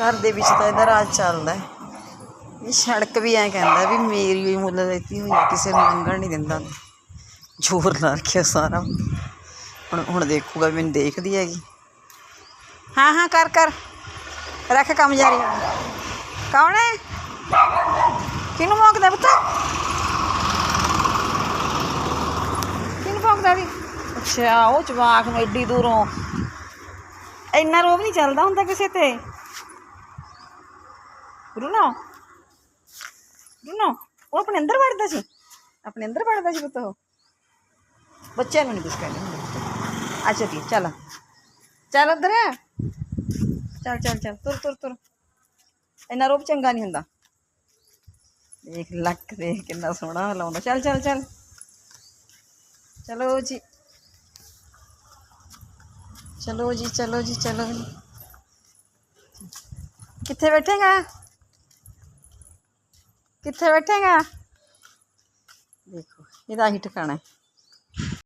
ਘਰ ਦੇ ਵਿੱਚ ਤਾਂ ਇਹਦਾ ਰਾਜ ਚੱਲਦਾ ਇਹ ਸੜਕ ਵੀ ਐਂ ਕਹਿੰਦਾ ਵੀ ਮੇਰੀ ਹੀ ਮੁੱਲ ਲੈਤੀ ਹੋਈ ਹੈ ਕਿਸੇ ਨੂੰ ਲੰਘਣ ਨਹੀਂ ਦਿੰਦਾ। ਜ਼ੋਰ ਲਾ ਰੱਖਿਆ ਸਾਰਾ। ਹੁਣ ਹੁਣ ਦੇਖੂਗਾ, ਮੈਨੂੰ ਦੇਖਦੀ ਹੈਗੀ। ਹਾਂ ਹਾਂ, ਕਰ ਕਰ। ਰੱਖ ਕੰਮ ਜਾਰੀ। ਕੌਣ ਹੈ? ਕਿਹਨੂੰ ਮੋਕਦਾ ਪੁੱਤ? ਕਿਹਨੂੰ ਭੌਂਕਦਾ ਵੀ? ਅੱਛਾ, ਉਹ ਜਵਾਕ ਨੂੰ ਐਡੀ ਦੂਰੋਂ। ਇੰਨਾ ਰੋਬ ਨਹੀਂ ਚੱਲਦਾ ਹੁੰਦਾ ਕਿਸੇ ਤੇ? ਰੁਨੋ ਰੁਨੋ ਉਹ ਆਪਣੇ ਅੰਦਰ ਵੜਦਾ ਸੀ? ਆਪਣੇ ਅੰਦਰ ਵੜਦਾ ਸੀ ਪੁੱਤ ਉਹ? ਬੱਚਿਆਂ ਨੂੰ ਨਹੀਂ ਕੁਝ ਕਹਿੰਦੇ ਹੁੰਦੇ। ਅੱਛਾ ਠੀਕ ਚੱਲ। ਚੱਲ ਉੱਧਰ। ਚੱਲ ਚੱਲ ਚੱਲ, ਤੁਰ ਤੁਰ ਤੁਰ। ਇੰਨਾ ਰੋਬ ਚੰਗਾ ਨਹੀਂ ਹੁੰਦਾ। ਦੇਖ, ਲੱਕ ਦੇਖ ਕਿੰਨਾ ਸੋਹਣਾ ਲਾਉਂਦਾ ਚੱਲ ਚੱਲ ਚੱਲ। ਚਲੋ ਜੀ। ਚਲੋ ਜੀ ਚਲੋ ਜੀ ਚਲੋ ਜੀ। ਕਿੱਥੇ ਬੈਠੇਗਾ? ਕਿੱਥੇ ਬੈਠੇਗਾ? ਦੇਖੋ ਇਹਦਾ ਹੀ ਟਿਕਾਣਾ ਹੈ।